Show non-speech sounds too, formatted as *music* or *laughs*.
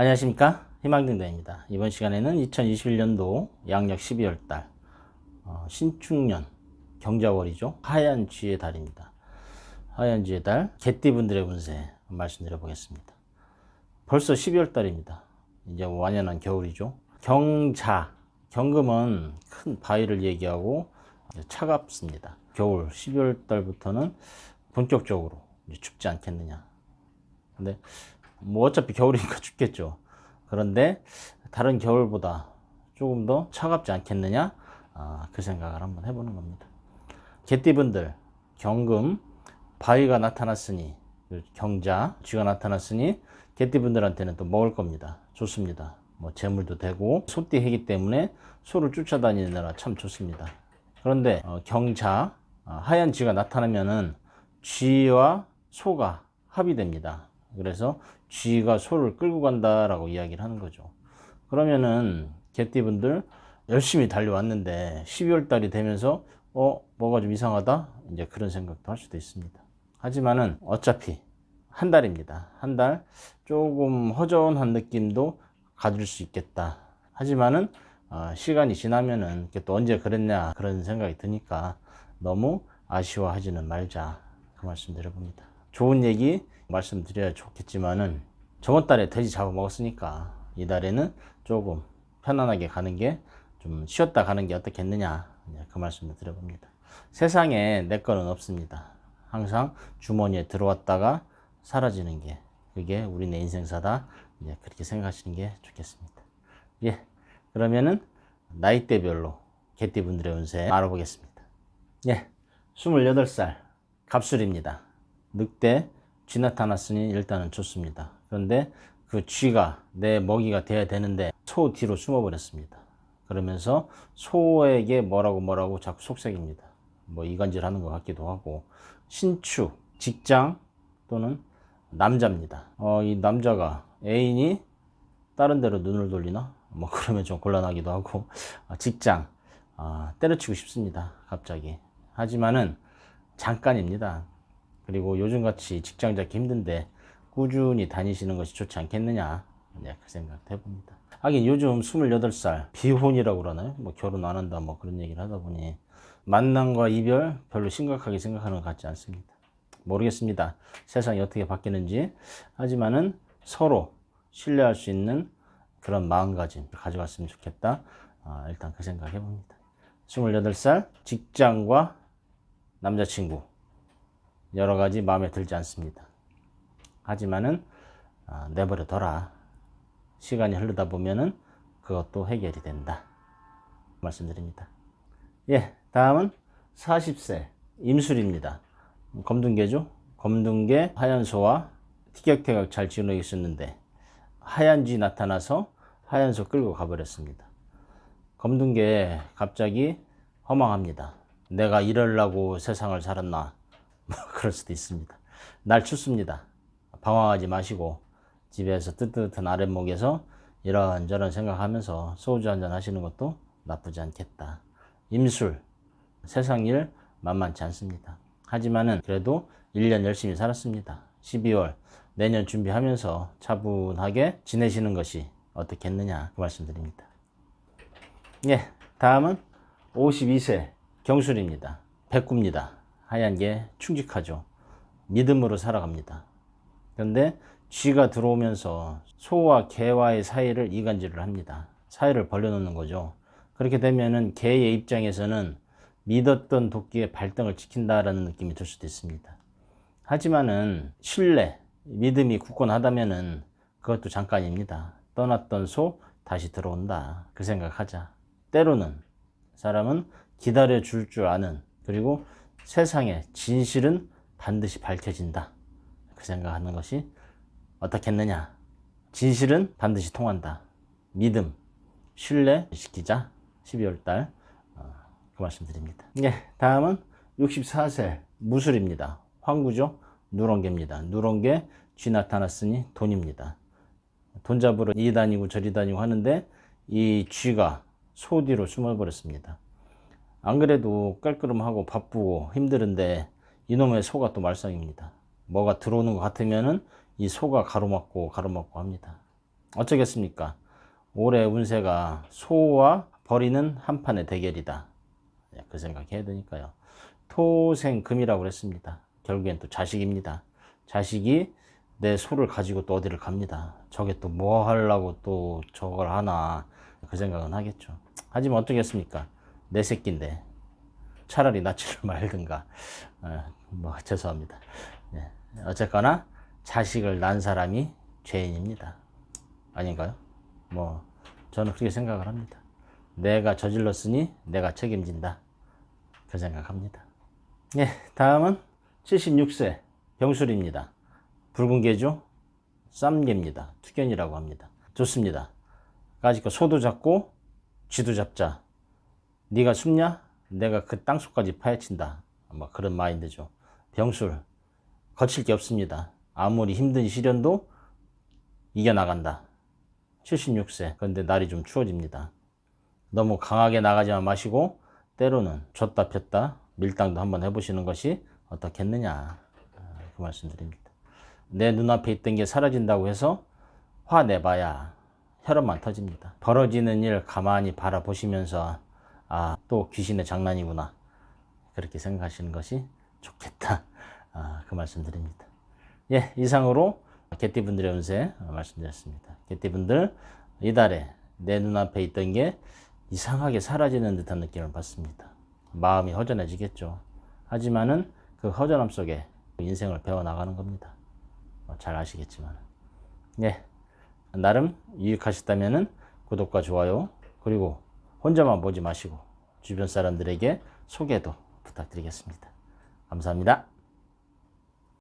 안녕하십니까? 희망등대입니다. 이번 시간에는 2021년도 양력 12월달 어, 신축년 경자월이죠. 하얀 쥐의 달입니다. 하얀 쥐의 달 개띠분들의 운세 말씀드려 보겠습니다. 벌써 12월달입니다. 이제 완연한 겨울이죠. 경자 경금은 큰 바위를 얘기하고 차갑습니다. 겨울 12월달부터는 본격적으로 춥지 않겠느냐. 근데 뭐 어차피 겨울이니까 *laughs* 춥겠죠. 그런데 다른 겨울보다 조금 더 차갑지 않겠느냐? 아, 그 생각을 한번 해보는 겁니다. 개띠분들 경금 바위가 나타났으니 경자 쥐가 나타났으니 개띠분들한테는 또 먹을 겁니다. 좋습니다. 뭐 재물도 되고 소띠 해기 때문에 소를 쫓아다니느라 참 좋습니다. 그런데 어, 경자 어, 하얀 쥐가 나타나면은 쥐와 소가 합의됩니다. 그래서 쥐가 소를 끌고 간다라고 이야기를 하는 거죠. 그러면은 개띠분들 열심히 달려왔는데 12월 달이 되면서 어 뭐가 좀 이상하다 이제 그런 생각도 할 수도 있습니다. 하지만은 어차피 한 달입니다. 한 달 조금 허전한 느낌도 가질 수 있겠다. 하지만은 어, 시간이 지나면은 또 언제 그랬냐 그런 생각이 드니까 너무 아쉬워하지는 말자 그 말씀 드려봅니다. 좋은 얘기 말씀드려야 좋겠지만은 저번 달에 돼지 잡아먹었으니까 이 달에는 조금 편안하게 가는 게 좀 쉬었다 가는 게 어떻겠느냐 그 말씀을 드려봅니다. 세상에 내 거는 없습니다. 항상 주머니에 들어왔다가 사라지는 게 그게 우리네 인생사다. 이제 그렇게 생각하시는 게 좋겠습니다. 예, 그러면은 나이대별로 개띠분들의 운세 알아보겠습니다. 예, 28살 갑술입니다. 늑대 쥐 나타났으니 일단은 좋습니다. 그런데 그 쥐가 내 먹이가 돼야 되는데 소 뒤로 숨어버렸습니다. 그러면서 소에게 뭐라고 뭐라고 자꾸 속삭입니다. 뭐 이간질 하는 것 같기도 하고 신축, 직장 또는 남자입니다. 어, 이 남자가 애인이 다른 데로 눈을 돌리나? 뭐 *laughs* 그러면 좀 곤란하기도 하고 아, 직장 아, 때려치고 싶습니다. 갑자기. 하지만은 잠깐입니다. 그리고 요즘같이 직장 잡기 힘든데 꾸준히 다니시는 것이 좋지 않겠느냐 네, 그 생각 해봅니다. 하긴 요즘 28살 비혼이라고 그러나요? 뭐 결혼 안 한다 뭐 그런 얘기를 하다 보니 만남과 이별 별로 심각하게 생각하는 것 같지 않습니다. 모르겠습니다. 세상이 어떻게 바뀌는지 하지만은 서로 신뢰할 수 있는 그런 마음가짐 가져갔으면 좋겠다. 아, 일단 그 생각 해봅니다. 28살 직장과 남자친구 여러 가지 마음에 들지 않습니다. 하지만은 아, 내버려둬라. 시간이 흐르다 보면은 그것도 해결이 된다. 말씀드립니다. 예, 다음은 40세 임술입니다. 검둥개죠? 검둥개 하얀소와 티격태격 잘 지내고 있었는데 하얀 쥐 나타나서 하얀소 끌고 가버렸습니다. 검둥개 갑자기 허망합니다. 내가 이럴라고 세상을 살았나? 뭐 *laughs* 그럴 수도 있습니다. 날 춥습니다. 방황하지 마시고 집에서 뜨뜻한 아랫목에서 이런저런 생각하면서 소주 한잔 하시는 것도 나쁘지 않겠다. 임술, 세상 일 만만치 않습니다. 하지만은 그래도 1년 열심히 살았습니다. 12월 내년 준비하면서 차분하게 지내시는 것이 어떻겠느냐 그 말씀드립니다. 예, 다음은 52세 경술입니다. 백구입니다. 하얀 게 충직하죠. 믿음으로 살아갑니다. 그런데 쥐가 들어오면서 소와 개와의 사이를 이간질을 합니다. 사이를 벌려놓는 거죠. 그렇게 되면은 개의 입장에서는 믿었던 도끼의 발등을 지킨다라는 느낌이 들 수도 있습니다. 하지만은 신뢰, 믿음이 굳건하다면은 그것도 잠깐입니다. 떠났던 소 다시 들어온다. 그 생각하자. 때로는 사람은 기다려 줄 줄 아는 그리고 세상의 진실은 반드시 밝혀진다. 그 생각하는 것이 어떻겠느냐. 진실은 반드시 통한다. 믿음, 신뢰 시키자. 12월 달. 어, 그 말씀 드립니다. 예, 다음은 64세 무술입니다. 황구죠. 누렁개입니다. 누렁개 쥐 나타났으니 돈입니다. 돈 잡으러 이 다니고 저리 다니고 하는데 이 쥐가 소 뒤로 숨어버렸습니다. 안 그래도 깔끔하고 바쁘고 힘들은데 이놈의 소가 또 말썽입니다. 뭐가 들어오는 것 같으면은 이 소가 가로막고 가로막고 합니다. 어쩌겠습니까? 올해 운세가 소와 벌이는 한판의 대결이다. 예, 그 생각해야 되니까요. 토생금이라고 그랬습니다. 결국엔 또 자식입니다. 자식이 내 소를 가지고 또 어디를 갑니다. 저게 또 뭐 하려고 또 저걸 하나 그 생각은 하겠죠. 하지만 어쩌겠습니까? 내 새끼인데 차라리 낳지를 말든가. 어, 뭐 죄송합니다. 네. 어쨌거나 자식을 낳은 사람이 죄인입니다. 아닌가요? 뭐 저는 그렇게 생각을 합니다. 내가 저질렀으니 내가 책임진다. 그 생각합니다. 네, 다음은 76세 병술입니다. 붉은 개죠? 쌈개입니다. 투견이라고 합니다. 좋습니다. 까짓 거 소도 잡고 쥐도 잡자. 네가 숨냐? 내가 그 땅속까지 파헤친다. 뭐 그런 마인드죠. 병술 거칠 게 없습니다. 아무리 힘든 시련도 이겨나간다. 76세. 그런데 날이 좀 추워집니다. 너무 강하게 나가지만 마시고 때로는 줬다 폈다 밀당도 한번 해보시는 것이 어떻겠느냐 아, 그 말씀드립니다. 내 눈앞에 있던 게 사라진다고 해서 화내봐야 혈압만 터집니다. 벌어지는 일 가만히 바라보시면서 아 또 귀신의 장난이구나 그렇게 생각하시는 것이 좋겠다 아, 그 말씀드립니다. 예 이상으로 개띠분들의 운세 말씀드렸습니다. 개띠분들 이달에 내 눈앞에 있던 게 이상하게 사라지는 듯한 느낌을 받습니다. 마음이 허전해지겠죠. 하지만은 그 허전함 속에 인생을 배워나가는 겁니다. 뭐잘 아시겠지만. 예. 나름 유익하셨다면은 구독과 좋아요, 그리고 혼자만 보지 마시고 주변 사람들에게 소개도 부탁드리겠습니다. 감사합니다.